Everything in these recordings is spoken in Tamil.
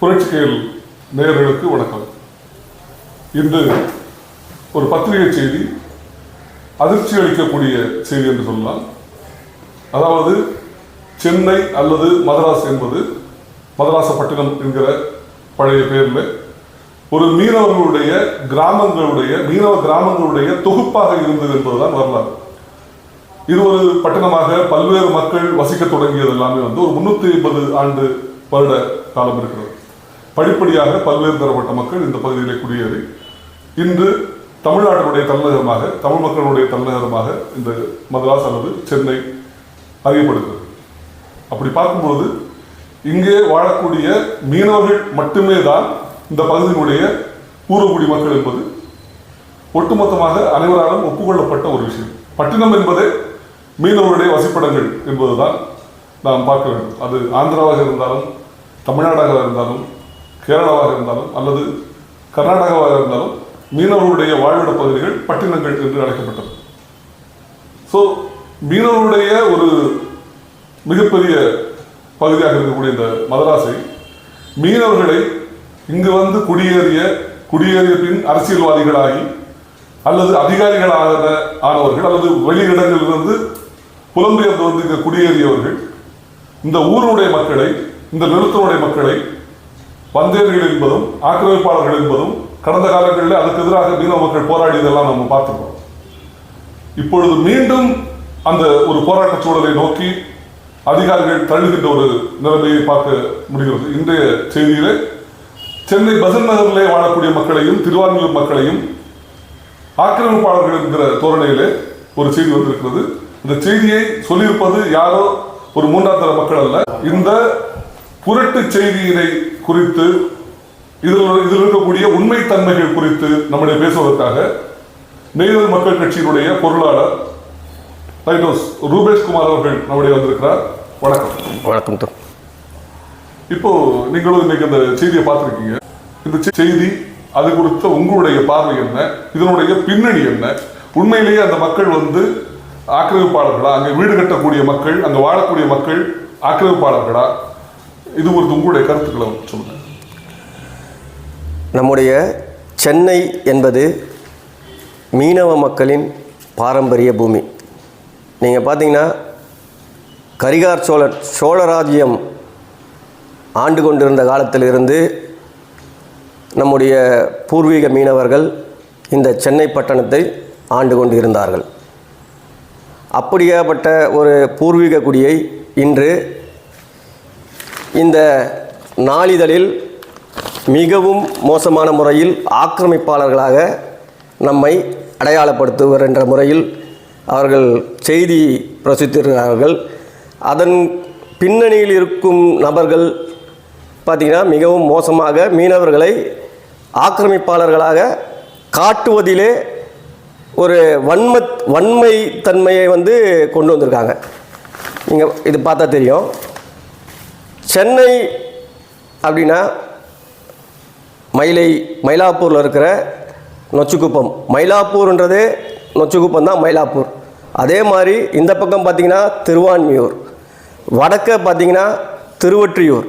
புரட்சிகள் நேயர்களுக்கு வணக்கம். இன்று ஒரு பத்திரிகை செய்தி அதிர்ச்சி அளிக்கக்கூடிய செய்தி என்று சொல்லலாம் அதாவது சென்னை அல்லது மதராஸ் என்பது மதராசப்பட்டினம் என்கிற பழைய பெயரில் ஒரு மீனவர்களுடைய கிராமங்களுடைய மீனவ கிராமங்களுடைய தொகுப்பாக இருந்தது என்பதுதான் வரலாறு. இது ஒரு பட்டணமாக பல்வேறு மக்கள் வசிக்க தொடங்கியது எல்லாமே வந்து ஒரு முன்னூத்தி ஐம்பது ஆண்டு வருட காலம் இருக்கிறது. படிப்படியாக பல்வேறு தரப்பட்ட மக்கள் இந்த பகுதியிலே குடியேறி இன்று தமிழ்நாட்டினுடைய தலைநகரமாக தமிழ் மக்களுடைய தலைநகரமாக இந்த மதராஸ் அல்லது சென்னை அறியப்படுகிறது. அப்படி பார்க்கும்போது இங்கே வாழக்கூடிய மீனவர்கள் மட்டுமே தான் இந்த பகுதியினுடைய பூர்வகுடி மக்கள் என்பது ஒட்டுமொத்தமாக அனைவராலும் ஒப்புக்கொள்ளப்பட்ட ஒரு விஷயம். பட்டினம் என்பதே மீனவருடைய வசிப்பிடங்கள் என்பதுதான் நாம் பார்க்க வேண்டும். அது ஆந்திராவாக இருந்தாலும் தமிழ்நாடாக இருந்தாலும் கேரளாவாக இருந்தாலும் அல்லது கர்நாடகாவாக இருந்தாலும் மீனவர்களுடைய வாழ்விட பகுதிகள் பட்டினங்கள் என்று அழைக்கப்பட்டது. ஸோ மீனவருடைய ஒரு மிகப்பெரிய பகுதியாக இருக்கக்கூடிய இந்த மதராசை மீனவர்களை இங்கு வந்து குடியேறிய குடியேறிய பின் அரசியல்வாதிகளாகி அல்லது அதிகாரிகளாக ஆனவர்கள் அல்லது வெளியிடங்களிலிருந்து புலம்பெயர்ந்து வந்து இங்கே குடியேறியவர்கள் இந்த ஊருடைய மக்களை இந்த நிலத்தினுடைய மக்களை வந்தேரிகள் என்பதும் ஆக்கிரமிப்பாளர்கள் என்பதும் கடந்த காலங்களில் அதுக்கு எதிராக மீனவ மக்கள் போராடியதெல்லாம் நம்ம பார்த்துக்கிறோம் இப்பொழுது மீண்டும் அந்த ஒரு போராட்ட சூழலை நோக்கி அதிகாரிகள் தள்ளுகின்ற ஒரு நிலைமையை பார்க்க முடிகிறது. இன்றைய செய்தியிலே சென்னை பசன் நகரிலே வாழக்கூடிய மக்களையும் திருவான்மியூர் மக்களையும் ஆக்கிரமிப்பாளர்கள் என்கிற தோரணையிலே ஒரு செய்தி வந்திருக்கிறது. இந்த செய்தியை சொல்லியிருப்பது யாரோ ஒரு மூன்றாம் தர மக்கள் அல்ல. இந்த புரட்டு செய்தியினை குறித்து இதில் இதில் இருக்கக்கூடிய உண்மைத்தன்மைகள் குறித்து நம்முடைய பேசுவதற்காக நெய்தல் மக்கள் கட்சியினுடைய பொருளாளர் ரைட்டோஸ் ரூபேஷ் குமார் அவர்கள் நம்முடைய வந்திருக்கிறார். வணக்கம். வணக்கம் இப்போ நீங்களும் இன்னைக்கு அந்த செய்தியை பார்த்துருக்கீங்க. இந்த செய்தி அது குறித்த உங்களுடைய பார்வை என்ன? இதனுடைய பின்னணி என்ன? உண்மையிலேயே அந்த மக்கள் வந்து ஆக்கிரமிப்பாளர்களா? அங்கே வீடு கட்டக்கூடிய மக்கள் அங்கே வாழக்கூடிய மக்கள் ஆக்கிரமிப்பாளர்களா? இது ஒரு உங்களுடைய கருத்துக்களை சொல்லுங்கள் நம்முடைய சென்னை என்பது மீனவ மக்களின் பாரம்பரிய பூமி. நீங்கள் பார்த்தீங்கன்னா கரிகார் சோழர் சோழராஜ்யம் ஆண்டு கொண்டிருந்த காலத்திலிருந்து நம்முடைய பூர்வீக மீனவர்கள் இந்த சென்னை பட்டணத்தை ஆண்டு கொண்டு இருந்தார்கள் அப்படியாப்பட்ட ஒரு பூர்வீக குடியை இன்று இந்த நாளிதழில் மிகவும் மோசமான முறையில் ஆக்கிரமிப்பாளர்களாக நம்மை அடையாளப்படுத்துவர் என்ற முறையில் அவர்கள் செய்தி பிரசுத்திருக்கிறார்கள் அதன் பின்னணியில் இருக்கும் நபர்கள் பார்த்திங்கன்னா மிகவும் மோசமாக மீனவர்களை ஆக்கிரமிப்பாளர்களாக காட்டுவதிலே ஒரு வன்ம வன்மை தன்மையை வந்து கொண்டு வந்திருக்காங்க. நீங்கள் இது பார்த்தா தெரியும். சென்னை அப்படின்னா மயிலை மயிலாப்பூரில் இருக்கிற நொச்சிக்குப்பம். மயிலாப்பூர்ன்றதே நொச்சிக்குப்பம் தான் மயிலாப்பூர். அதே மாதிரி இந்த பக்கம் பார்த்தீங்கன்னா திருவான்மியூர். வடக்க பார்த்தீங்கன்னா திருவொற்றியூர்.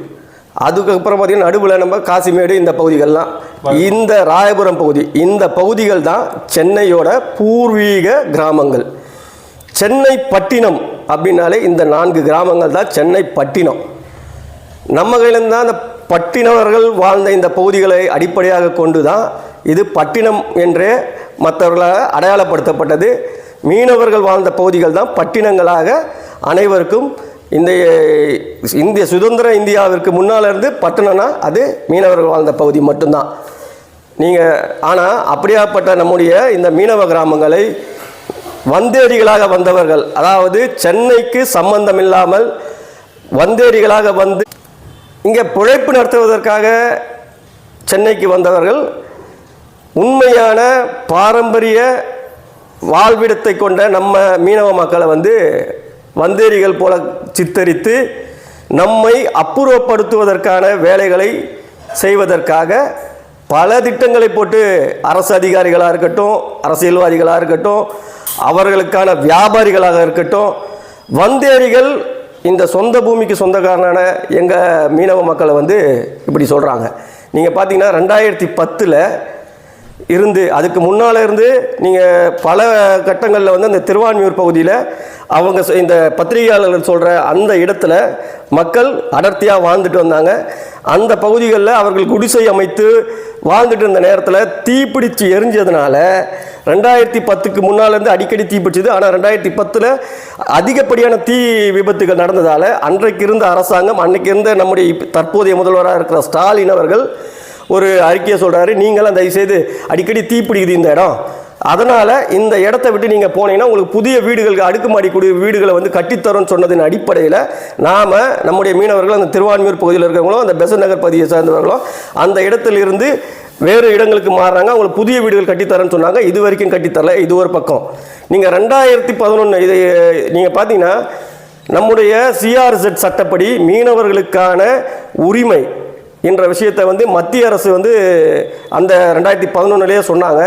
அதுக்கப்புறம் பார்த்தீங்கன்னா நடுவில் நம்ம காசிமேடு இந்த பகுதிகள்லாம். இந்த ராயபுரம் பகுதி இந்த பகுதிகள் தான் சென்னையோட பூர்வீக கிராமங்கள். சென்னை பட்டினம் அப்படின்னாலே இந்த நான்கு கிராமங்கள் தான் சென்னை பட்டினம். நம்ம கையிலேருந்து தான் அந்த பட்டினவர்கள் வாழ்ந்த இந்த பகுதிகளை அடிப்படையாக கொண்டு தான் இது பட்டினம் என்றே மற்றவர்களாக அடையாளப்படுத்தப்பட்டது. மீனவர்கள் வாழ்ந்த பகுதிகள் தான் பட்டினங்களாக அனைவருக்கும் இந்த இந்திய சுதந்திர இந்தியாவிற்கு முன்னால் இருந்து பட்டினம்னா அது மீனவர்கள் வாழ்ந்த பகுதி மட்டும்தான். நீங்கள் ஆனால் அப்படியாப்பட்ட நம்முடைய இந்த மீனவ கிராமங்களை வந்தேரிகளாக வந்தவர்கள் அதாவது சென்னைக்கு சம்பந்தம் இல்லாமல் வந்தேரிகளாக வந்து இங்கே பிழைப்பு நடத்துவதற்காக சென்னைக்கு வந்தவர்கள் உண்மையான பாரம்பரிய வாழ்விடத்தை கொண்ட நம்ம மீனவ மக்களை வந்து வந்தேரிகள் போல சித்தரித்து நம்மை அப்புறப்படுத்துவதற்கான வேலைகளை செய்வதற்காக பல திட்டங்களை போட்டு அரசு அதிகாரிகளாக இருக்கட்டும் அரசியல்வாதிகளாக இருக்கட்டும் அவர்களுக்கான வியாபாரிகளாக இருக்கட்டும் வந்தேரிகள் இந்த சொந்த பூமிக்கு சொந்தக்காரனான எங்கள் மீனவ மக்களை வந்து இப்படி சொல்கிறாங்க நீங்கள் பார்த்தீங்கன்னா ரெண்டாயிரத்தி பத்தில் இருந்து அதுக்கு முன்னால் இருந்து நீங்கள் பல கட்டங்களில் வந்து அந்த திருவான்மியூர் பகுதியில் அவங்க இந்த பத்திரிகையாளர்கள் சொல்கிற அந்த இடத்துல மக்கள் அடர்த்தியாக வாழ்ந்துட்டு வந்தாங்க. அந்த பகுதிகளில் அவர்கள் குடிசை அமைத்து வாழ்ந்துட்டு இருந்த நேரத்தில் தீப்பிடிச்சு எரிஞ்சதுனால ரெண்டாயிரத்தி பத்துக்கு முன்னாலேருந்து அடிக்கடி தீப்பிடிச்சது. ஆனால் ரெண்டாயிரத்தி பத்தில் அதிகப்படியான தீ விபத்துகள் நடந்ததால் அன்றைக்கு இருந்த அரசாங்கம் அன்றைக்கு இருந்த நம்முடைய தற்போதைய முதல்வராக இருக்கிற ஸ்டாலின் அவர்கள் ஒரு அறிக்கையை சொல்கிறாரு நீங்களும் தயவுசெய்து அடிக்கடி தீப்பிடிக்குது இந்த இடம். அதனால் இந்த இடத்த விட்டு நீங்கள் போனீங்கன்னா உங்களுக்கு புதிய வீடுகளுக்கு அடுக்குமாடி குடி வீடுகளை வந்து கட்டித்தரோன்னு சொன்னதின் அடிப்படையில் நாம் நம்முடைய மீனவர்கள் அந்த திருவான்மியூர் பகுதியில் இருக்கிறவங்களும் அந்த பெசன் நகர் பகுதியை சார்ந்தவர்களும் அந்த இடத்திலிருந்து வேறு இடங்களுக்கு மாறுறாங்க. அவங்களுக்கு புதிய வீடுகள் கட்டித்தரேன்னு சொன்னாங்க. இது வரைக்கும் கட்டித்தரல. இது ஒரு பக்கம். நீங்கள் ரெண்டாயிரத்தி பதினொன்று இதை நீங்கள் பார்த்தீங்கன்னா நம்முடைய சிஆர்செட் சட்டப்படி மீனவர்களுக்கான உரிமை என்ற விஷயத்தை வந்து மத்திய அரசு வந்து அந்த ரெண்டாயிரத்தி பதினொன்னுலேயே சொன்னாங்க.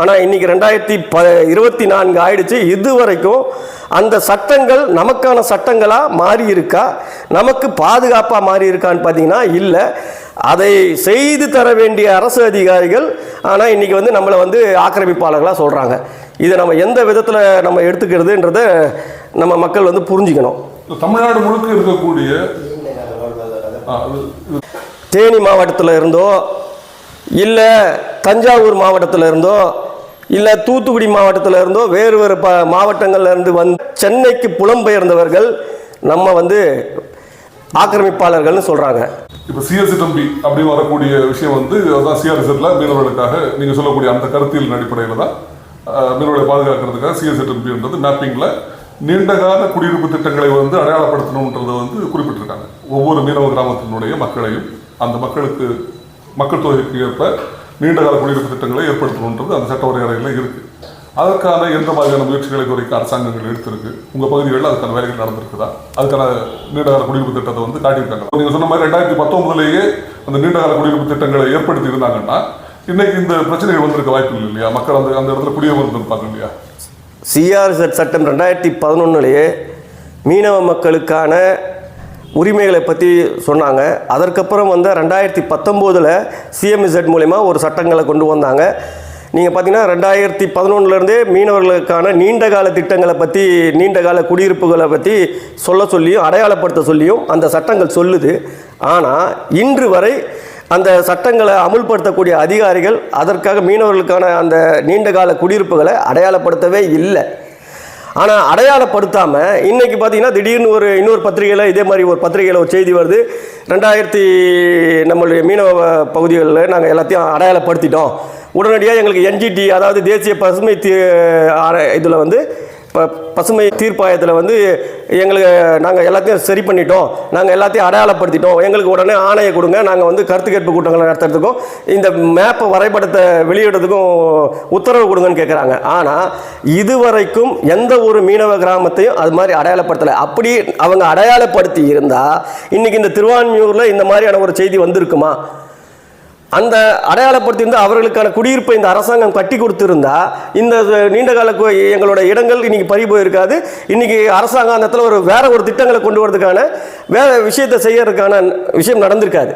ஆனால் இன்றைக்கி ரெண்டாயிரத்தி ப இருபத்தி நான்கு ஆயிடுச்சு. இது வரைக்கும் அந்த சட்டங்கள் நமக்கான சட்டங்களாக மாறி இருக்கா நமக்கு பாதுகாப்பாக மாறி இருக்கான்னு பார்த்தீங்கன்னா இல்லை. அதை செய்து தர வேண்டிய அரசு அதிகாரிகள் ஆனால் இன்றைக்கி வந்து நம்மளை வந்து ஆக்கிரமிப்பாளர்களாக சொல்கிறாங்க இதை நம்ம எந்த விதத்தில் நம்ம எடுத்துக்கிறதுன்றத நம்ம மக்கள் வந்து புரிஞ்சுக்கணும். தமிழ்நாடு முழுக்க இருக்கக்கூடிய தேனி மாவட்டத்தில் இருந்தோ இல்லை தஞ்சாவூர் மாவட்டத்தில் இருந்தோ இல்லை தூத்துக்குடி மாவட்டத்தில் இருந்தோ வேறு வேறு ப மாவட்டங்கள்லேருந்து வந்து சென்னைக்கு புலம்பெயர்ந்தவர்கள் நம்ம வந்து ஆக்கிரமிப்பாளர்கள்னு சொல்கிறாங்க இப்போ சிஎஸ்சி தம்பி அப்படின்னு வரக்கூடிய விஷயம் வந்து அதான் சிஆர்எஸ்எட்ல மீனவர்களுக்காக நீங்கள் சொல்லக்கூடிய அந்த கருத்தியல் அடிப்படையில் தான் மீனவர்களை பாதுகாக்கிறதுக்காக சிஎஸ்சி தம்பின்றது மேப்பிங்கில் நீண்டகால குடியிருப்பு திட்டங்களை வந்து அடையாளப்படுத்தணுன்றதை வந்து குறிப்பிட்டிருக்காங்க. ஒவ்வொரு மீனவ கிராமத்தினுடைய மக்களையும் அந்த மக்களுக்கு மக்கள் தொகைக்கு ஏற்ப நீண்டகால குடியிருப்பு திட்டங்களை ஏற்படுத்தணுன்றது அந்த சட்ட வரையறையில் இருக்குது அதற்கான எந்த மாதிரியான முயற்சிகளை குறைக்க அரசாங்கங்கள் எடுத்திருக்கு? உங்கள் பகுதிகளில் அதுக்கான வேலைகள் நடந்திருக்குதா? அதுக்கான நீண்டகால குடியிருப்பு திட்டத்தை வந்து காட்டியிருக்காங்க. நீங்கள் சொன்ன மாதிரி ரெண்டாயிரத்தி பத்தொன்பதுலேயே அந்த நீண்டகால குடியிருப்பு திட்டங்களை ஏற்படுத்தி இருந்தாங்கன்னா இன்னைக்கு இந்த பிரச்சனைகள் வந்திருக்க வாய்ப்பு இல்லை இல்லையா? மக்கள் அந்த அந்த இடத்துல குடியமர்ந்திருப்பாங்க இல்லையா? சிஆர்செட் சட்டம் ரெண்டாயிரத்தி பதினொன்னுலேயே மீனவ மக்களுக்கான உரிமைகளை பற்றி சொன்னாங்க. அதற்கப்புறம் வந்து ரெண்டாயிரத்தி பத்தொம்போதில் சிஎம்இசட் மூலிமா ஒரு சட்டங்களை கொண்டு வந்தாங்க. நீங்கள் பார்த்தீங்கன்னா ரெண்டாயிரத்தி பதினொன்றுலேருந்தே மீனவர்களுக்கான நீண்ட கால திட்டங்களை பற்றி நீண்ட கால குடியிருப்புகளை பற்றி சொல்ல சொல்லியும் அடையாளப்படுத்த சொல்லியும் அந்த சட்டங்கள் சொல்லுது. ஆனால் இன்று வரை அந்த சட்டங்களை அமுல்படுத்தக்கூடிய அதிகாரிகள் அதற்காக மீனவர்களுக்கான அந்த நீண்ட கால குடியிருப்புகளை அடையாளப்படுத்தவே இல்லை. ஆனால் அடையாளப்படுத்தாமல் இன்றைக்கி பார்த்தீங்கன்னா திடீர்னு ஒரு இன்னொரு பத்திரிகையில் இதே மாதிரி ஒரு பத்திரிகையில் ஒரு செய்தி வருது. ரெண்டாயிரத்தி நம்மளுடைய மீனவ பகுதிகளில் நாங்கள் எல்லாத்தையும் அடையாளப்படுத்திட்டோம். உடனடியாக எங்களுக்கு என்ஜிடி அதாவது தேசிய பசுமை தீ இதில் வந்து பசுமை தீர்ப்பாயத்தில் வந்து எங்களுக்கு நாங்கள் எல்லாத்தையும் சரி பண்ணிட்டோம். நாங்கள் எல்லாத்தையும் அடையாளப்படுத்திட்டோம். எங்களுக்கு உடனே ஆணையை கொடுங்க. நாங்கள் வந்து கருத்து கேட்பு கூட்டங்களை நடத்துறதுக்கும் இந்த மேப்பை வரைபடத்தை வெளியிடுறதுக்கும் உத்தரவு கொடுங்கன்னு கேட்குறாங்க ஆனால் இதுவரைக்கும் எந்த ஒரு மீனவ கிராமத்தையும் அது மாதிரி அடையாளப்படுத்தலை. அப்படி அவங்க அடையாளப்படுத்தி இருந்தால் இன்றைக்கி இந்த திருவான்மியூரில் இந்த மாதிரியான ஒரு செய்தி வந்திருக்குமா? அந்த அடையாளப்படுத்தியிருந்தா அவர்களுக்கான குடியிருப்பை இந்த அரசாங்கம் கட்டி கொடுத்திருந்தா இந்த நீண்டகால கு- எங்களோட இடங்கள் இன்னைக்கு பறி போயிருக்காது. இன்னைக்கு அரசாங்கம் அந்த இடத்துல ஒரு வேற ஒரு திட்டங்களை கொண்டு வரதுக்கான வேற விஷயத்தை செய்யறதுக்கான விஷயம் நடந்திருக்காது.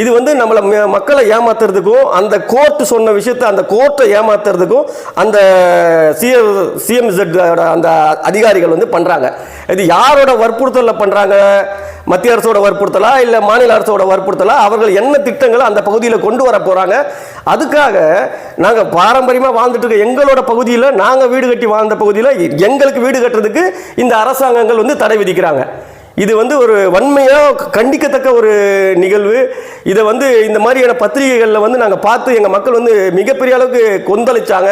இது வந்து நம்மளை மக்களை ஏமாத்துறதுக்கும் அந்த கோர்ட் சொன்ன விஷயத்தை அந்த கோர்ட்டை ஏமாத்துறதுக்கும் அந்த சிஎம் சிஎம்இசட் அந்த அதிகாரிகள் வந்து பண்ணுறாங்க இது யாரோட வற்புறுத்தலில் பண்ணுறாங்க மத்திய அரசோட வற்புறுத்தலா இல்லை மாநில அரசோட வற்புறுத்தலா? அவர்கள் என்ன திட்டங்களை அந்த பகுதியில் கொண்டு வர போகிறாங்க அதுக்காக நாங்கள் பாரம்பரியமாக வாழ்ந்துட்டு இருக்க எங்களோட பகுதியில் நாங்கள் வீடு கட்டி வாழ்ந்த பகுதியில் எங்களுக்கு வீடு கட்டுறதுக்கு இந்த அரசாங்கங்கள் வந்து தடை விதிக்கிறாங்க. இது வந்து ஒரு வன்மையாக கண்டிக்கத்தக்க ஒரு நிகழ்வு. இதை வந்து இந்த மாதிரியான பத்திரிகைகளில் வந்து நாங்கள் பார்த்து எங்கள் மக்கள் வந்து மிகப்பெரிய அளவுக்கு கொந்தளிச்சாங்க.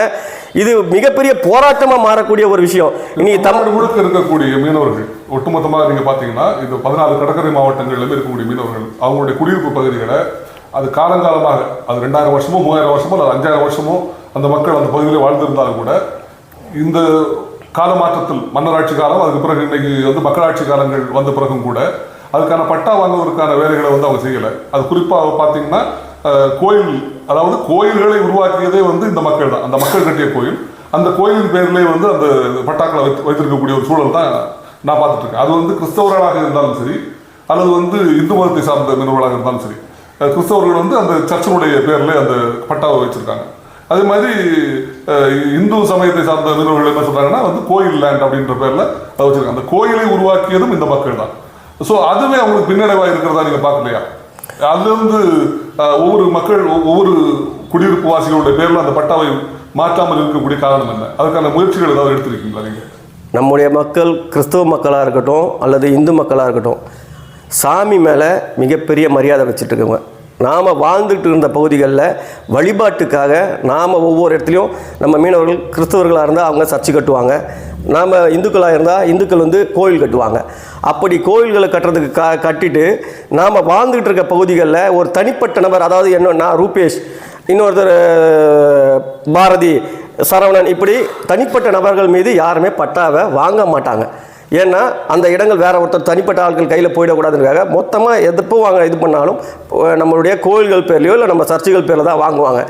இது மிகப்பெரிய போராட்டமாக மாறக்கூடிய ஒரு விஷயம். இனி தமிழ் முழுக்க இருக்கக்கூடிய மீனவர்கள் ஒட்டுமொத்தமாக நீங்க பாத்தீங்கன்னா இந்த பதினாலு கடற்கரை மாவட்டங்களிலும் இருக்கக்கூடிய மீனவர்கள் அவங்களுடைய குடியிருப்பு பகுதிகளை அது காலங்காலமாக அது ரெண்டாயிரம் வருஷமோ மூவாயிரம் வருஷமோ அல்லது அஞ்சாயிரம் வருஷமோ அந்த மக்கள் அந்த பகுதியில் வாழ்ந்திருந்தாலும் கூட இந்த கால மாற்றத்தில் மன்னராட்சி காலம் அதுக்கு பிறகு இன்னைக்கு வந்து மக்களாட்சி காலங்கள் வந்த பிறகும் கூட அதுக்கான பட்டா வாங்குவதற்கான வேலைகளை வந்து அவங்க செய்யலை. அது குறிப்பாக பார்த்தீங்கன்னா கோயில் அதாவது கோயில்களை உருவாக்கியதே வந்து இந்த மக்கள் தான். அந்த மக்கள் கட்டிய கோயில். அந்த கோயிலின் பேர்லேயே வந்து அந்த பட்டாக்களை வைத்து வைத்திருக்கக்கூடிய ஒரு சூழல் தான் நான் பார்த்துட்டு இருக்கேன். அது வந்து கிறிஸ்தவர்களாக இருந்தாலும் சரி அல்லது வந்து இந்து மதத்தை சார்ந்த மீனவர்களாக இருந்தாலும் சரி கிறிஸ்தவர்கள் வந்து அந்த சர்ச்சினுடைய பேரில் அந்த பட்டாவை வச்சிருக்காங்க. அதே மாதிரி இந்து சமயத்தை சார்ந்த மீனவர்கள் என்ன சொல்கிறாங்கன்னா வந்து கோயில் லேண்ட் அப்படின்ற பேரில் வச்சுருக்காங்க. அந்த கோயிலை உருவாக்கியதும் இந்த மக்கள் தான். ஸோ அதுவே அவங்களுக்கு பின்னடைவாக இருக்கிறதா நீங்கள் பார்க்கலையா? அதுலேருந்து ஒவ்வொரு மக்கள் ஒவ்வொரு குடியிருப்பு வாசிகளுடைய பேரில் அந்த பட்டாவை மாற்றாமல் இருக்கக்கூடிய காரணம் என்ன? அதுக்கான முயற்சிகள் ஏதாவது எடுத்திருக்கீங்களா நீங்கள் நம்முடைய மக்கள் கிறிஸ்தவ மக்களாக இருக்கட்டும் அல்லது இந்து மக்களாக இருக்கட்டும் சாமி மேலே மிகப்பெரிய மரியாதை வச்சுட்டு இருக்கவங்க. நாம் வாழ்ந்துட்டு இருந்த பகுதிகளில் வழிபாட்டுக்காக நாம் ஒவ்வொரு இடத்துலையும் நம்ம மீனவர்கள் கிறிஸ்தவர்களாக இருந்தால் அவங்க சர்ச்சு கட்டுவாங்க. நாம் இந்துக்களாக இருந்தால் இந்துக்கள் வந்து கோயில் கட்டுவாங்க. அப்படி கோயில்களை கட்டுறதுக்கு க கட்டிட்டு நாம் வாழ்ந்துட்டு இருக்க பகுதிகளில் ஒரு தனிப்பட்ட நபர் அதாவது என்ன நான் ரூபேஷ் இன்னொருத்தர் பாரதி சரவணன் இப்படி தனிப்பட்ட நபர்கள் மீது யாருமே பட்டாவை வாங்க மாட்டாங்க. ஏன்னா அந்த இடங்கள் வேறு ஒருத்தர் தனிப்பட்ட ஆட்கள் கையில் போயிடக்கூடாதுன்றதுக்காக மொத்தமாக எதுப்போ வாங்க இது பண்ணாலும் நம்மளுடைய கோயில்கள் பேர்லையோ இல்லை நம்ம சர்ச்சுகள் பேரில் தான் வாங்குவாங்க.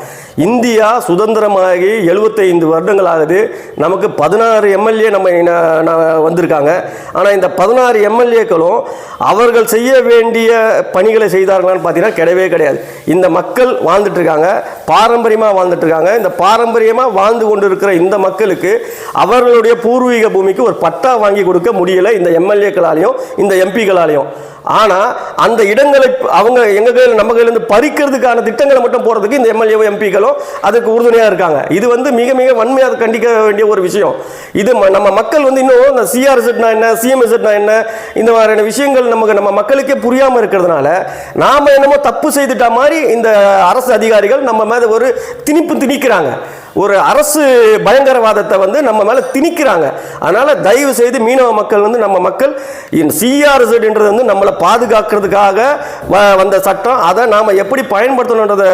இந்தியா சுதந்திரமாகி 75 வருடங்கள் ஆகுது நமக்கு பதினாறு எம்எல்ஏ நம்ம வந்திருக்காங்க. ஆனால் இந்த பதினாறு எம்எல்ஏக்களும் அவர்கள் செய்ய வேண்டிய பணிகளை செய்தார்களான்னு பார்த்தீங்கன்னா கிடையவே கிடையாது. இந்த மக்கள் வாழ்ந்துட்டுருக்காங்க. பாரம்பரியமாக வாழ்ந்துட்டுருக்காங்க. இந்த பாரம்பரியமாக வாழ்ந்து கொண்டு இருக்கிற இந்த மக்களுக்கு அவர்களுடைய பூர்வீக பூமிக்கு ஒரு பட்டா வாங்கி கொடுக்க முடியல இந்த எம்எல்ஏக்களாலையும் இந்த எம்பிக்களாலையும். ஆனால் அந்த இடங்களை அவங்க எங்கள் கையில் நம்ம கையிலேருந்து பறிக்கிறதுக்கான திட்டங்களை மட்டும் போகிறதுக்கு இந்த எம்எல்ஏ எம்பிக்களும் அதுக்கு உறுதுணையாக இருக்காங்க. இது வந்து மிக மிக வன்மையாக கண்டிக்க வேண்டிய ஒரு விஷயம். இது ம- நம்ம மக்கள் வந்து இன்னும் இந்த சிஆர்எஸ்னா என்ன சிஎம்எஸ்னா என்ன இந்த மாதிரியான விஷயங்கள் நமக்கு நம்ம மக்களுக்கே புரியாமல் இருக்கிறதுனால நாம் என்னமோ தப்பு செய்துட்ட மாதிரி இந்த அரசு அதிகாரிகள் நம்ம மேலே ஒரு திணிப்பு திணிக்கிறாங்க. ஒரு அரசு பயங்கரவாதத்தை வந்து நம்ம மேலே திணிக்கிறாங்க. அதனால் தயவு செய்து மீனவ மக்கள் வந்து நம்ம மக்கள் சிஆர்எஸ்ன்றது வந்து நம்மளை பாதுகாக்கிறதுக்காக வந்த சட்டம். அதை நாம் எப்படி பயன்படுத்தணுன்றதை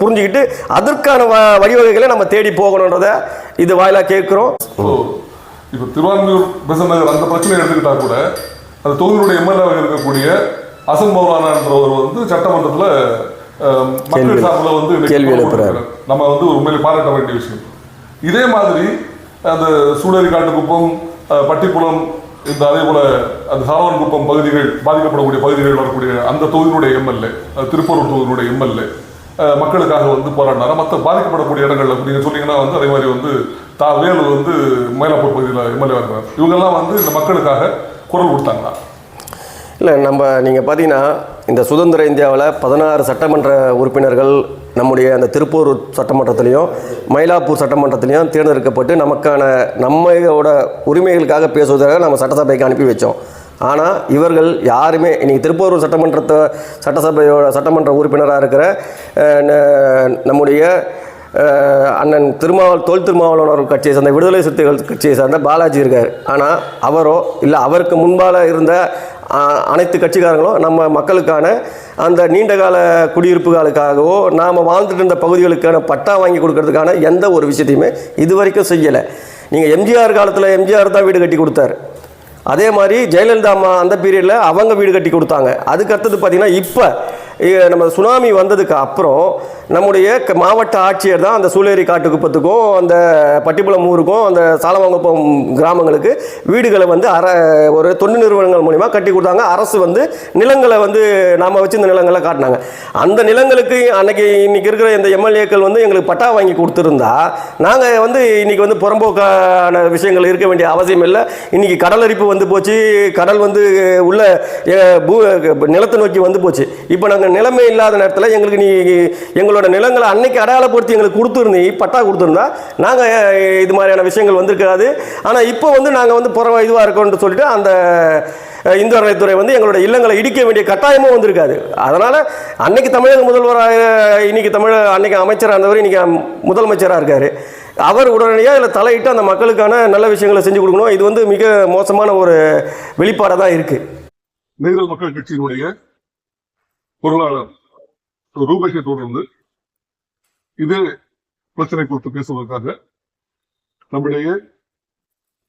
புரிஞ்சுக்கிட்டு அதற்கான வழிவகைகளை நம்ம தேடி போகணுன்றதை இது வாயிலாக கேட்குறோம். இப்போ திருவான்மியூர் பெசன் நகர் அந்த பிரச்சனையை எடுத்துக்கிட்டா கூட அந்த தொகுதியினுடைய எம்எல்ஏ இருக்கக்கூடிய அசன் மௌலானான்றவர் வந்து சட்டமன்றத்தில் மக்கள் சார்பில் வந்து கேள்வி எழுப்புறாரு. நம்ம வந்து உண்மையிலே பாராட்ட வேண்டிய விஷயம். இதே மாதிரி அந்த சூடேரி காட்டுக்குப்பம் அஹ், இந்த அதே போல அந்த சாரவன்குப்பம் பகுதிகள் பாதிக்கப்படக்கூடிய பகுதிகள் வரக்கூடிய அந்த தொகுதியினுடைய எம்எல்ஏ திருப்பூர் தொகுதியினுடைய எம்எல்ஏ மக்களுக்காக வந்து போராடினார்? மற்ற பாதிக்கப்படக்கூடிய இடங்கள்ல நீங்கள் சொன்னீங்கன்னா வந்து அதே மாதிரி வந்து தா வேலு வந்து மயிலாப்பூர் பகுதியில் எம்எல்ஏ இருக்கிறார் இவங்கெல்லாம் வந்து இந்த மக்களுக்காக குரல் கொடுத்தாங்களா? இல்லை நம்ம நீங்கள் பார்த்தீங்கன்னா இந்த சுதந்திர இந்தியாவில் பதினாறு சட்டமன்ற உறுப்பினர்கள் நம்முடைய அந்த திருப்பூர் சட்டமன்றத்திலையும் மயிலாப்பூர் சட்டமன்றத்திலையும் தேர்ந்தெடுக்கப்பட்டு நமக்கான நம்மளோட உரிமைகளுக்காக பேசுவதற்காக நம்ம சட்டசபைக்கு அனுப்பி வச்சோம். ஆனால் இவர்கள் யாருமே இன்றைக்கி திருப்பூர் சட்டமன்றத்தை சட்டசபையோட சட்டமன்ற உறுப்பினராக இருக்கிற நம்முடைய அண்ணன் திருமாவள் தோல் திருமாவளவன் கட்சியை சேர்ந்த விடுதலை சிறுத்தைகள் கட்சியை சார்ந்த பாலாஜி இருக்கார். ஆனால் அவரோ இல்லை அவருக்கு முன்பால் இருந்த அனைத்து கட்சிக்காரங்களும் நம்ம மக்களுக்கான அந்த நீண்டகால குடியிருப்புகளுக்காகவோ நாம் வாழ்ந்துட்டு இருந்த பகுதிகளுக்கான பட்டா வாங்கி கொடுக்கறதுக்கான எந்த ஒரு விஷயத்தையுமே இது வரைக்கும் செய்யலை. நீங்கள் எம்ஜிஆர் காலத்தில் எம்ஜிஆர் தான் வீடு கட்டி கொடுத்தாரு. அதே மாதிரி ஜெயலலிதா அம்மா அந்த பீரியடில் அவங்க வீடு கட்டி கொடுத்தாங்க. அதுக்கு அடுத்தது பார்த்தீங்கன்னா இப்போ நம்ம சுனாமி வந்ததுக்கு அப்புறம் நம்முடைய க- மாவட்ட ஆட்சியர் தான் அந்த சூளேரி காட்டுக்குப்பத்துக்கும் அந்த பட்டிப்புலம் ஊருக்கும் அந்த சாலவாங்குப்பம் கிராமங்களுக்கு வீடுகளை வந்து அற ஒரு தொண்டு நிறுவனங்கள் மூலிமா கட்டி கொடுத்தாங்க. அரசு வந்து நிலங்களை வந்து நாம் வச்சிருந்த நிலங்களை காட்டினாங்க. அந்த நிலங்களுக்கு அன்னைக்கு இன்னைக்கு இருக்கிற இந்த எம்எல்ஏக்கள் வந்து எங்களுக்கு பட்டா வாங்கி கொடுத்துருந்தா நாங்கள் வந்து இன்னைக்கு வந்து புறம்போக்கான விஷயங்கள் இருக்க வேண்டிய அவசியம் இல்லை. இன்னைக்கு கடலரிப்பு வந்து போச்சு. கடல் வந்து உள்ள பூ நிலத்தை நோக்கி வந்து போச்சு. இப்போ நாங்கள் நிலைமை இல்லாத நேரத்தில் எங்களுக்கு நீ உங்களோட நிலங்களை அன்னைக்கு அடையாளப்படுத்தி எங்களுக்கு கொடுத்துருந்தீங்க பட்டா கொடுத்துருந்தா நாங்கள் இது மாதிரியான விஷயங்கள் வந்திருக்காது. ஆனால் இப்போ வந்து நாங்கள் வந்து புற இதுவாக இருக்கோம்னு சொல்லிட்டு அந்த இந்து அறநிலைத்துறை வந்து எங்களோட இல்லங்களை இடிக்க வேண்டிய கட்டாயமும் வந்திருக்காது. அதனால் அன்னைக்கு தமிழக முதல்வராக இன்னைக்கு தமிழ் அன்னைக்கு அமைச்சராக இருந்தவர் இன்னைக்கு முதலமைச்சராக இருக்காரு. அவர் உடனடியாக இதில் தலையிட்டு அந்த மக்களுக்கான நல்ல விஷயங்களை செஞ்சு கொடுக்கணும். இது வந்து மிக மோசமான ஒரு வெளிப்பாடாக தான் இருக்குது மக்கள் கட்சியினுடைய பொருளாளர் ரூபேஷை தொடர்ந்து இது பிரச்சனை குறித்து பேசுவதற்காக நம்முடைய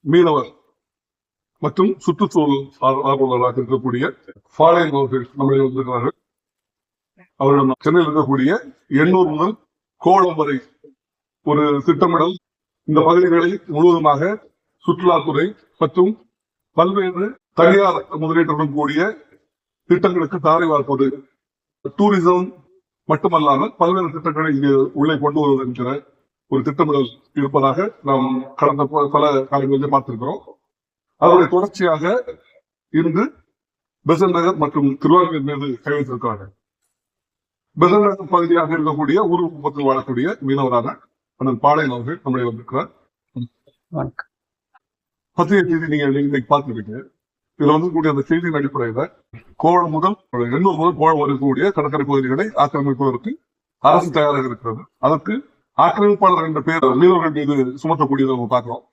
மீனவர் மற்றும் சுற்றுச்சூழல் ஆர்வலராக இருக்கக்கூடிய ஃபாலேன் அவர்கள் நம்மளை வந்திருக்கிறார்கள். அவர்கள் சென்னையில் இருக்கக்கூடிய எண்ணூர் முதல் கோலம் வரை ஒரு திட்டமிடல் இந்த பகுதிகளை முழுவதுமாக சுற்றுலாத்துறை மற்றும் பல்வேறு தனியார் முதலீட்டுடன் கூடிய திட்டங்களுக்கு தாரை வார்ப்பது. டூரிசம் மட்டுமல்லாமல் பல்வேறு திட்டங்களை இங்கு உள்ளே கொண்டு வருவது என்கிற ஒரு திட்டமிடல் இருப்பதாக நாம் கடந்த பல காலங்களிலே பார்த்திருக்கிறோம். அதனுடைய தொடர்ச்சியாக இன்று பெசன் நகர் மற்றும் திருவாரூர் மீது கை வைத்திருக்கிறார்கள். பெசன் நகர் பகுதியாக இருக்கக்கூடிய ஊர் குப்பத்தில் வாழக்கூடிய மீனவரான அண்ணன் பாளையன் அவர்கள் நம்முடைய வந்திருக்கிறார். பத்திரிகை செய்தி நீங்க இன்னைக்கு பார்த்துருக்கீங்க இதுல வந்து கூடிய அந்த செய்தியின் அடிப்படையில கோவளம் முதல் எண்ணூர் முதல் கோவளம் இருக்கக்கூடிய கடற்கரை பகுதிகளை ஆக்கிரமிப்பதற்கு அரசு தயாராக இருக்கிறது. அதற்கு ஆக்கிரமிப்பாளர் என்ற பெயர் மீனவர்கள் மீது சுமத்தக்கூடியதை நம்ம பார்க்கிறோம்.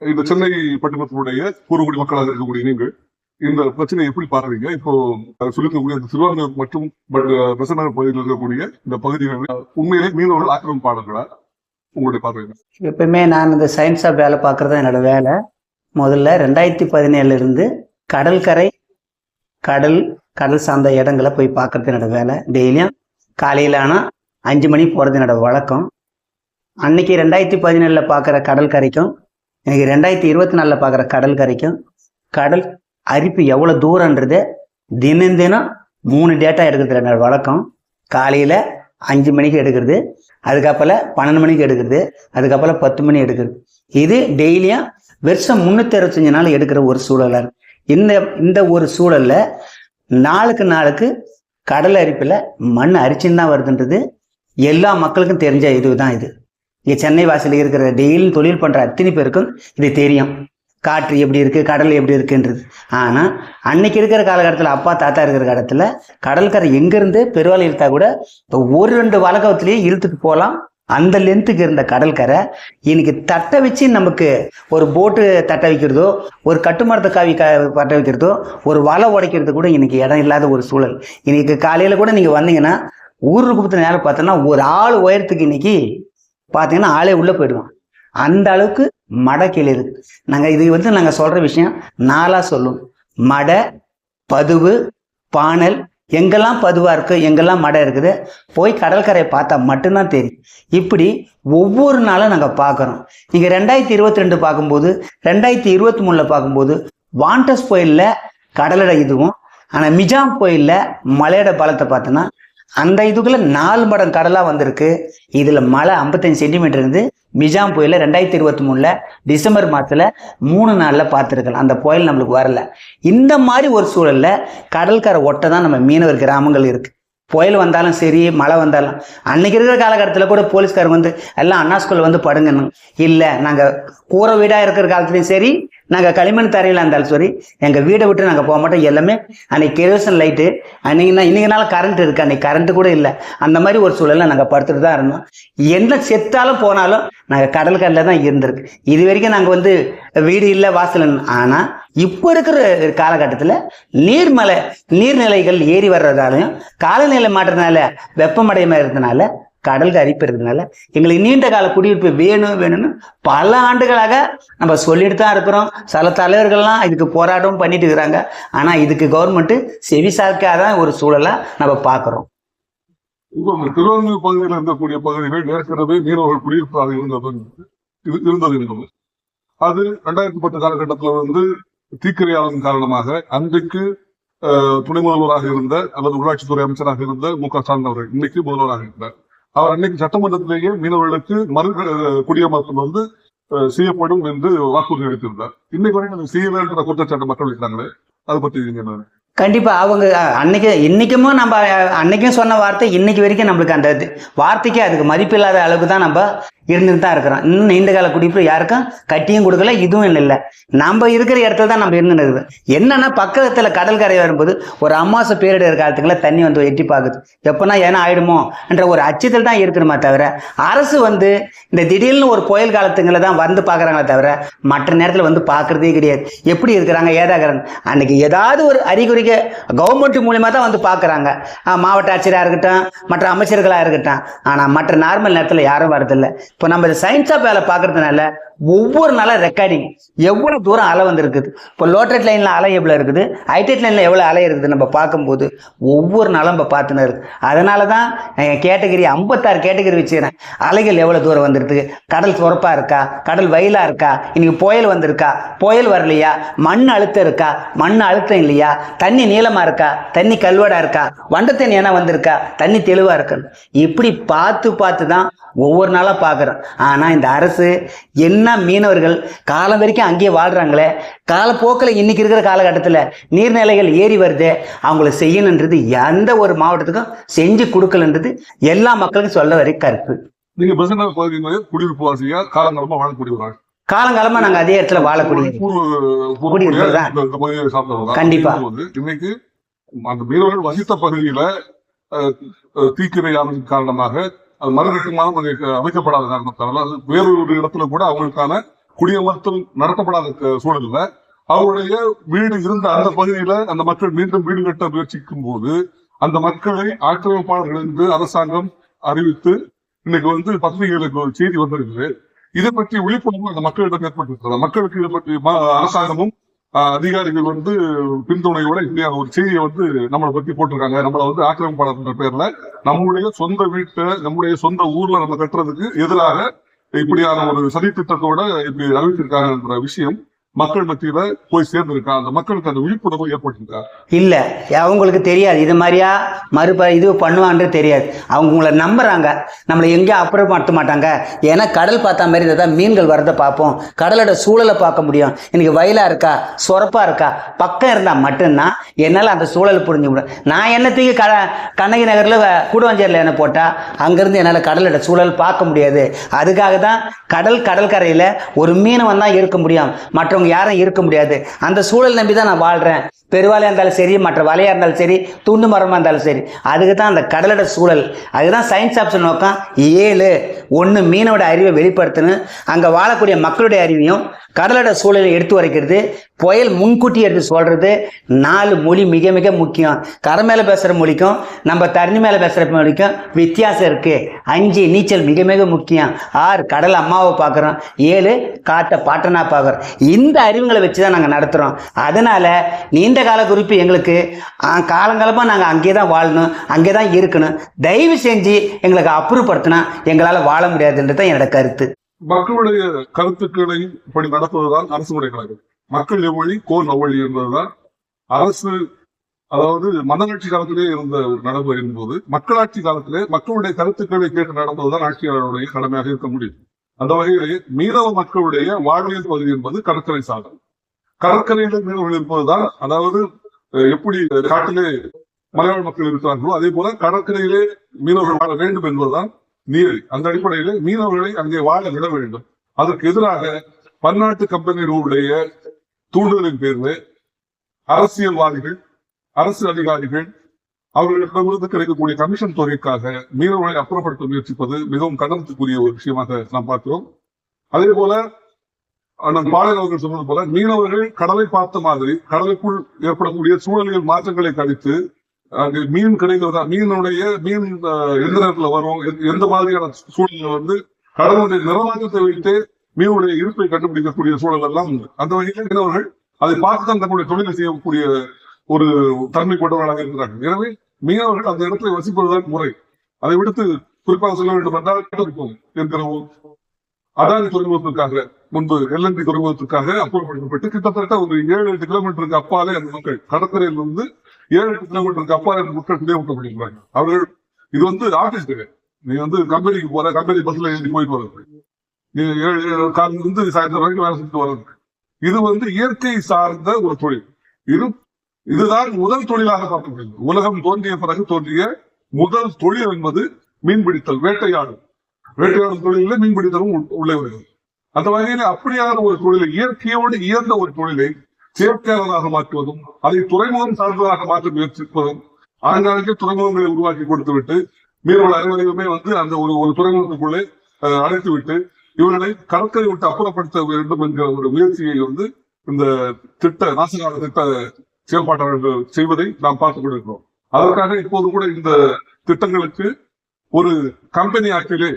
இந்த சென்னை பட்டினத்தினுடைய கூறுகுடி மக்களாக இருக்கக்கூடிய நீங்கள் இந்த பிரச்சனையை எப்படி பாக்குறீங்க இப்போ சொல்லிருக்கக்கூடிய அந்த திருவாரூர் மற்றும் பெசநகர் பகுதியில் இருக்கக்கூடிய இந்த பகுதிகளில் உண்மையிலே மீனவர்கள் ஆக்கிரமிப்பாளர்களா? உங்களுடைய பார்வையில. எப்பவுமே நான் இந்த சயின்ஸாக வேலை பாக்குறது என்னோட வேலை. முதல்ல ரெண்டாயிரத்தி பதினேழுலேருந்து கடற்கரை கடல் கடல் சார்ந்த இடங்களை போய் பார்க்கறது என்னோட வேலை. டெய்லியும் காலையில் ஆனால் அஞ்சு மணி போகிறது என்னோட வழக்கம். அன்னைக்கு ரெண்டாயிரத்தி பதினேழில் பார்க்குற கடற்கரைக்கும் இன்னைக்கு ரெண்டாயிரத்தி இருபத்தி நாலில் பார்க்குற கடற்கரைக்கும் கடல் அரிப்பு எவ்வளோ தூரன்றது தினம் தினம் மூணு டேட்டா எடுக்கிறது என்னோட வழக்கம். காலையில் அஞ்சு மணிக்கு எடுக்கிறது அதுக்கப்புறம் பன்னெண்டு மணிக்கு எடுக்கிறது அதுக்கப்புறம் பத்து மணி எடுக்கிறது. இது டெய்லியும் வருஷம் முந்நூற்றி அறுபத்தஞ்சு நாள் எடுக்கிற ஒரு சூழலாக இருக்கு. இந்த இந்த ஒரு சூழல்ல நாளுக்கு நாளுக்கு கடல் அரிப்பில் மண் அரிச்சுன்னு தான் வருதுன்றது எல்லா மக்களுக்கும் தெரிஞ்ச இதுதான் இது. இங்கே சென்னை வாசலில் இருக்கிற டெய்லியும் தொழில் பண்ணுற அத்தனை பேருக்கும் இது தெரியும். காற்று எப்படி இருக்குது கடல் எப்படி இருக்குன்றது. ஆனால் அன்னைக்கு இருக்கிற காலகட்டத்தில் அப்பா தாத்தா இருக்கிற காலத்தில் கடல்கரை எங்கேருந்து பெருவாள் இழுத்தா கூட இப்போ ஒரு ரெண்டு வழக்கத்துலேயே இழுத்துட்டு போகலாம். அந்த லென்த்துக்கு இருந்த கடற்கரை இன்னைக்கு தட்டை வச்சு நமக்கு ஒரு போட்டு தட்டை வைக்கிறதோ ஒரு கட்டுமரத்தை காவி க பட்ட வைக்கிறதோ ஒரு வலை உடைக்கிறது கூட இன்னைக்கு இடம் இல்லாத ஒரு சூழல். இன்னைக்கு காலையில் கூட நீங்கள் வந்தீங்கன்னா ஊருக்கு பற்றி நேரம் பார்த்தோன்னா ஒரு ஆள் உயரத்துக்கு இன்னைக்கு பார்த்தீங்கன்னா ஆளே உள்ளே போயிடுவான். அந்த அளவுக்கு மடை கிளியுது நாங்கள் இது வந்து நாங்கள் சொல்கிற விஷயம் நாளாக சொல்லுவோம் மடை பதுவு பானல் எங்கெல்லாம் பதுவாக இருக்குது எங்கெல்லாம் மடை இருக்குது போய் கடற்கரையை பார்த்தா மட்டும்தான் தெரியும். இப்படி ஒவ்வொரு நாளும் நாங்கள் பார்க்குறோம். நீங்கள் ரெண்டாயிரத்தி இருபத்தி ரெண்டு பார்க்கும்போது ரெண்டாயிரத்தி இருபத்தி மூணில் பார்க்கும்போது வாண்டஸ் புயலில் கடலோட இதுவும் ஆனால் மிஜாம் புயலில் மலையோட பலத்தை பார்த்தோன்னா அந்த இதுக்குள்ளே நாலு மடம் கடலாக வந்திருக்கு. இதில் மழை ஐம்பத்தஞ்சு சென்டிமீட்டர் இருந்து மிஜாம் புயலில் ரெண்டாயிரத்தி இருபத்தி மூணில் டிசம்பர் மாதத்தில் மூணு நாளில் பார்த்துருக்கலாம். அந்த புயல் நம்மளுக்கு வரல. இந்த மாதிரி ஒரு சூழல்ல கடற்கரை ஒட்ட தான் நம்ம மீனவர் கிராமங்கள் இருக்கு. புயல் வந்தாலும் சரி மழை வந்தாலும் அன்னைக்கு இருக்கிற காலகட்டத்தில் கூட போலீஸ்காரங்க வந்து எல்லாம் அண்ணா ஸ்கூல்ல வந்து படுங்கன்னு. இல்லை நாங்கள் கூரை வீடாக இருக்கிற காலத்துலையும் சரி நாங்கள் களிமண் தரையில் இருந்தாலும் சரி எங்கள் வீடை விட்டு நாங்கள் போக மாட்டோம். எல்லாமே அன்னைக்கு கெரோசன் லைட்டு அன்னைக்கு இன்னைக்கு நாள் கரண்ட் இருக்குது அன்னைக்கு கரண்ட்டு கூட இல்லை. அந்த மாதிரி ஒரு சூழலில் நாங்கள் படுத்துட்டு தான் இருந்தோம். என்ன செத்தாலும் போனாலும் நாங்கள் கடல்கரில் தான் இருந்திருக்கு. இது வரைக்கும் நாங்கள் வந்து வீடு இல்லை வாசல் ஆனால் இப்போ இருக்கிற காலகட்டத்தில் நீர்மலை நீர்நிலைகள் ஏறி வர்றதாலையும் காலநிலை மாற்றனால வெப்பமடையமாக இருந்தனால கடலுக்கு அரிப்பு இருக்கிறதுனால எங்களுக்கு நீண்ட கால குடியிருப்பு வேணும் வேணும்னு பல ஆண்டுகளாக நம்ம சொல்லிட்டு தான் இருக்கிறோம். சில தலைவர்கள்லாம் இதுக்கு போராட்டம் பண்ணிட்டு இருக்கிறாங்க. ஆனால் இதுக்கு கவர்மெண்ட்டு செவி சாக்காதான் ஒரு சூழலாக நம்ம பார்க்குறோம். இப்போ பகுதியில் இருக்கக்கூடிய பகுதிகள் ஏற்கனவே மீனவர்கள் குடியிருப்பாக இருந்தது இது இருந்தது என்பது. அது ரெண்டாயிரத்தி பத்து காலகட்டத்தில் வந்து தீக்கிரையாளன் காரணமாக அன்றைக்கு துணை முதல்வராக இருந்த அல்லது உள்ளாட்சித்துறை அமைச்சராக இருந்த மு க ஸ்டாலின் அவர்கள் இன்னைக்கு முதல்வராக இருந்தார். அவர் அன்னைக்கு சட்டமன்றத்திலேயே மீனவர்களுக்கு மறு குடியமர்த்தம் வந்து செய்யப்படும் என்று வாக்குறுதி அளித்திருந்தார். இன்னைக்கு வரைக்கும் செய்யல என்ற குற்றச்சாட்டு மக்கள் வைக்கிறாங்களே அதை பத்தி நீங்க என்ன கண்டிப்பாக அவங்க அன்னைக்கு இன்றைக்குமோ நம்ம அன்னைக்கும் சொன்ன வார்த்தை இன்னைக்கு வரைக்கும் நம்மளுக்கு அந்த இது- வார்த்தைக்கு அதுக்கு மதிப்பில்லாத அளவுக்கு தான் நம்ம இருந்துட்டு தான் இருக்கிறோம். இன்னும் நீண்ட கால குடிப்பு யாருக்கும் கட்டியும் கொடுக்கல இதுவும் இல்லை நம்ம இருக்கிற இடத்துல தான் நம்ம இருந்துட்டு இருக்குது. என்னன்னா பக்கத்தில் கடல் கரை வரும்போது ஒரு அம்மாசை பேரிடர் காலத்துக்குள்ள தண்ணி வந்து எட்டி பார்க்குது எப்போனா ஏன்னா ஆயிடுமோ என்ற ஒரு அச்சத்தில் தான் இருக்கணுமே தவிர அரசு வந்து இந்த திடீர்னு ஒரு புயல் காலத்துங்களை தான் வந்து பார்க்குறாங்களே தவிர மற்ற நேரத்தில் வந்து பார்க்குறதே கிடையாது. எப்படி இருக்கிறாங்க ஏதாகிறாங்க அன்னைக்கு ஏதாவது ஒரு அறிகுறி அறிகுறிக்க கவர்மெண்ட் மூலியமாக தான் வந்து பார்க்குறாங்க மாவட்ட ஆட்சியராக இருக்கட்டும் மற்ற அமைச்சர்களாக இருக்கட்டும். ஆனால் மற்ற நார்மல் நேரத்தில் யாரும் வரதில்லை இப்போ நம்ம இது சயின்ஸாக வேலை பார்க்கறதுனால ஒவ்வொரு நாளும் ரெக்கார்டிங் எவ்வளோ தூரம் அலை வந்திருக்குது? இப்போ லோட்டட் லைனில் அலை எவ்வளோ இருக்குது? ஹைடெட் லைனில் எவ்வளோ அலை இருக்குது நம்ம பார்க்கும்போது ஒவ்வொரு நாளும் நம்ம பார்த்துன்னு இருக்குது அதனால தான் கேட்டகரி ஐம்பத்தாறு கேட்டகரி வச்சுக்கிறேன். அலைகள் எவ்வளோ தூரம் வந்துருக்கு? கடல் சுரப்பாக இருக்கா? கடல் வயலாக இருக்கா? இன்றைக்கி புயல் வந்திருக்கா? புயல் வரலையா? மண் அழுத்தம் இருக்கா? மண் அழுத்தம் இல்லையா? தண்ணி நீளமாக இருக்கா? தண்ணி கல்வடாக இருக்கா? வண்ட தண்ணி என்ன வந்திருக்கா? தண்ணி தெளிவாக இருக்கணும். இப்படி பார்த்து பார்த்து தான் ஒவ்வொரு நாளாக பார்க்குறோம். ஆனால் இந்த அரசு என்ன மீனவர்கள் காலம் வரைக்கும் அங்கேயே வாழ்கிறாங்களே காலப்போக்கில் இன்னைக்கு இருக்கிற காலகட்டத்தில் நீர்நிலைகள் ஏறி வருது. அவங்கள செய்யணுன்றது எந்த ஒரு மாவட்டத்துக்கும் செஞ்சு கொடுக்கலன்றது எல்லா மக்களுக்கும் சொல்ல வரை கருத்து. நீங்க பகுதியிலே குடியிருப்பு வாசியா காலங்காலமா வாழக்கூடியவர்கள் காலங்காலமாக நாங்கள் அதே இடத்துல வாழக்கூடிய. கண்டிப்பா. இன்னைக்கு அந்த மீனவர்கள் வசித்த பகுதியில தீக்கிரையானது காரணமாக அது மறுகட்டுமானம் அங்கே அமைக்கப்படாத காரணத்தால அது வேறொரு இடத்துல கூட அவங்களுக்கான குடியமர்த்தல் நடத்தப்படாத சூழல்ல அவருடைய வீடு இருந்த அந்த பகுதியில அந்த மக்கள் மீண்டும் வீடு கட்ட முயற்சிக்கும் போது அந்த மக்களை ஆக்கிரமிப்பாளர்கள் என்று அரசாங்கம் அறிவித்து இன்னைக்கு வந்து பத்திரிகைகளுக்கு ஒரு செய்தி வந்திருக்குது. இதை பற்றி விழிப்புணர்வு அந்த மக்களிடம் ஏற்பட்டிருக்கிறது. மக்களுக்கு இதை பற்றி அரசாங்கமும் அதிகாரிகள் வந்து பின்துணையோட இப்படியா ஒரு செய்தியை வந்து நம்மளை பத்தி போட்டிருக்காங்க. நம்மளை வந்து ஆக்கிரமிப்பாளர்ன்ற பேர்ல நம்முடைய சொந்த வீட்டை நம்முடைய சொந்த ஊர்ல நம்ம கட்டுறதுக்கு எதிராக இப்படியான ஒரு சதி திட்டத்தோட இப்படி அறிவித்திருக்காங்கன்ற விஷயம். மக்கள் மத்தியில போய் சேர்ந்திருக்கா? அந்த மக்களுக்கு அந்த விழிப்புணர்வு ஏற்பட்டிருக்கா? இல்லை. அவங்களுக்கு தெரியாது. இது மாதிரியா மறுப இது பண்ணுவான்றது தெரியாது. அவங்க உங்களை நம்புறாங்க. நம்மளை எங்கேயும் அப்புறப்படுத்த மாட்டாங்க. ஏன்னா கடல் பார்த்த மாதிரி தான் மீன்கள் வரதை பார்ப்போம். கடலோட சூழலை பார்க்க முடியும். இன்னைக்கு வயலாக இருக்கா? சொரப்பாக இருக்கா? பக்கம் இருந்தால் மட்டும்தான் என்னால் அந்த சூழலை புரிஞ்சு முடியும். நான் என்னத்துக்கு க கண்ணகி நகரில் கூடுவஞ்சேரியில் என்ன போட்டால் அங்கேருந்து என்னால் கடலோட சூழல் பார்க்க முடியாது. அதுக்காக தான் கடல் கடற்கரையில் ஒரு மீனவன் தான் இருக்க முடியும். மற்றவங்க யாரும் இருக்க முடியாது. அந்த சூழல் நம்பி தான் நான் வாழ்கிறேன் பெருவாலையாக இருந்தாலும் சரி மற்ற வலையாக இருந்தாலும் சரி துண்டு மரமாக இருந்தாலும் சரி. அதுக்கு தான் அந்த கடலோட சூழல். அதுதான் சயின்ஸ் ஆப்ஷன் நோக்கம். ஏழு. ஒன்று மீனோட அறிவை வெளிப்படுத்தணும். அங்கே வாழக்கூடிய மக்களுடைய அறிவையும் கடலோட சூழலை எடுத்து வரைக்கிறது புயல் முன்கூட்டி எடுத்து சொல்கிறது நாலு மொழி மிக மிக முக்கியம். கரை மேலே பேசுகிற மொழிக்கும் நம்ம தண்ணி மேலே பேசுகிற மொழிக்கும் வித்தியாசம் இருக்குது அஞ்சு நீச்சல் மிக மிக முக்கியம். ஆறு கடல் அம்மாவை பார்க்குறோம். ஏழு காட்டை பாட்டனா பார்க்குறோம். இந்த அறிவுங்களை வச்சு தான் நாங்கள் நடத்துகிறோம் அதனால் நீண்ட கால குறிப்பு எங்களுக்கு. காலங்காலமாக நாங்கள் அங்கே தான் வாழணும் அங்கே தான் இருக்கணும். தயவு செஞ்சு எங்களுக்கு அப்புறப்படுத்தினா எங்களால் வாழ முடியாதுன்றது தான் என்னோட கருத்து. மக்களுடைய கருத்துக்களை இப்படி நடத்துவதுதான் அரசுடைய கழகம் மக்கள் எவ்வளி கோல் நவழி என்பதுதான் அரசு அதாவது மன்னராட்சி காலத்திலே இருந்த ஒரு நடைமுறை என்பது மக்களாட்சி காலத்திலே மக்களுடைய கருத்துக்களை கேட்டு நடந்ததுதான் ஆட்சியாளருடைய கடமையாக இருக்க முடியும். அந்த வகையிலே மீனவ மக்களுடைய வாழ்வியல் பகுதி என்பது கடற்கரை சாதம் கடற்கரையில மீனவர்கள் இருப்பதுதான் அதாவது எப்படி காட்டிலே மலையாள மக்கள் இருக்கிறார்களோ அதே போல கடற்கரையிலே மீனவர்கள் வாழ வேண்டும் என்பதுதான் நீர் அந்த அடிப்படையிலே மீனவர்களை அங்கே வாழ விட வேண்டும். அதற்கு எதிராக பன்னாட்டு கம்பெனிகளுடைய தூண்டுதலின் பேரில் அரசியல்வாதிகள் அரசு அதிகாரிகள் அவர்களிடமிருந்து கிடைக்கக்கூடிய கமிஷன் தொகைக்காக மீனவர்களை அப்புறப்படுத்த முயற்சிப்பது மிகவும் கண்டனத்துக்குரிய ஒரு விஷயமாக நாம் பார்க்கிறோம். அதே போல நம் பாளைய அவர்கள் சொன்னது போல மீனவர்கள் கடலை பார்த்த மாதிரி கடலுக்குள் ஏற்படக்கூடிய சூழலியல் மாற்றங்களை கணித்து அங்கு மீன் கிடைக்கிறதா மீனுடைய மீன் எந்த நேரத்துல வரும் எந்த- எந்த மாதிரியான சூழல்ல வந்து கடலுடைய நிறமாற்றத்தை வைத்து மீனுடைய இருப்பை கண்டுபிடிக்கக்கூடிய சூழல் எல்லாம் உண்டு. அந்த வகையில் மீனவர்கள் அதை பார்த்து தான் தன்னுடைய தொழிலை செய்யக்கூடிய ஒரு தன்மை கொண்டவர்களாக இருக்கிறார்கள் எனவே மீனவர்கள் அந்த இடத்துல வசிப்பதுதான் முறை. அதை விடுத்து குறிப்பாக சொல்ல வேண்டும் என்றால் இருக்கும் அதானி துறைமுகத்திற்காக முன்பு எல்என்டி துறைமுகத்திற்காக அப்புறப்படுத்தப்பட்டு கிட்டத்தட்ட ஒரு ஏழு எட்டு கிலோமீட்டருக்கு அப்பாலே அந்த மக்கள் கடற்கரையில் இருந்து ஏழு எட்டு கிலோமீட்டருக்கு அப்பாலே அந்த மக்கள் குடியேற்றப்படுகிறாங்க அவர்கள் இது வந்து ஆபீஸ் நீ வந்து கம்பெனிக்கு போற கம்பெனி பஸ்ல ஏறி போயிட்டு வர்றது. நீ ஏழு ஏழு இருந்து சாயந்தரம் வரைக்கும் வேலை செஞ்சுட்டு வர்றது. இது வந்து இயற்கை சார்ந்த ஒரு தொழில். இரு இதுதான் முதல் தொழிலாக பார்க்கப்படுகிறது முடியும். உலகம் தோன்றிய பிறகு தோன்றிய முதல் தொழில் என்பது மீன்பிடித்தல் வேட்டையாடும். வேட்டையாடும் தொழிலில் மீன்பிடித்தலும் உள்ளே வருகிறது. அந்த வகையில் அப்படியான ஒரு தொழிலை இயற்கையோடு இயந்த ஒரு தொழிலை செயற்கையாளராக மாற்றுவதும் அதை துறைமுகம் சார்ந்ததாக மாற்ற முயற்சிப்பதும் ஆங்காங்கே துறைமுகங்களை உருவாக்கி கொடுத்துவிட்டு மீனவர்கள் அனைவரையுமே வந்து அந்த ஒரு ஒரு துறைமுகத்துக்குள்ளே அழைத்துவிட்டு இவர்களை கடற்கரை விட்டு அப்புறப்படுத்த வேண்டும் என்கிற ஒரு முயற்சியை வந்து இந்த திட்ட நாசகால திட்ட செயல்பாட்டாளர்கள் செய்வதை நாம் பார்த்துக் கொண்டிருக்கிறோம். அதற்காக இப்போது கூட இந்த திட்டங்களுக்கு ஒரு கம்பெனி ஆக்டிலே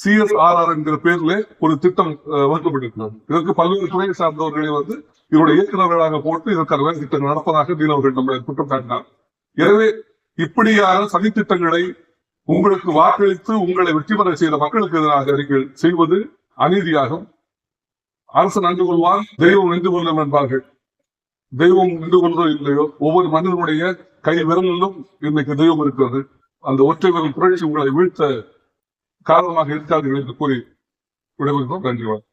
சிஎஸ்ஆர்ஆர் என்கிற பேர்ல ஒரு திட்டம் வகுக்கப்பட்டிருக்கிறது. இதற்கு பல்வேறு துறை சார்ந்தவர்களை வந்து இதனுடைய இயக்குநர்களாக போட்டு இதற்கான வேலை திட்டங்கள் நடப்பதாக மீனவர்கள் நம்மளை குற்றம் சாட்டினார். எனவே இப்படியான சதித்திட்டங்களை உங்களுக்கு வாக்களித்து உங்களை வெற்றி பெற செய்த மக்களுக்கு எதிராக நீங்கள் செய்வது அநீதியாகும். அரசு நன்கு கொள்வான் தெய்வம் நின்று கொள்ளும் என்பார்கள். தெய்வம் நின்று கொண்டோ இல்லையோ ஒவ்வொரு மனிதனுடைய கை விரலிலும் இன்னைக்கு தெய்வம் இருக்கிறது. அந்த ஒற்றை விரல் புரட்சி உங்களை வீழ்த்த காரணமாக இருக்காது என்று கூறி விடைபெறுகிறோம். நன்றி வணக்கம்.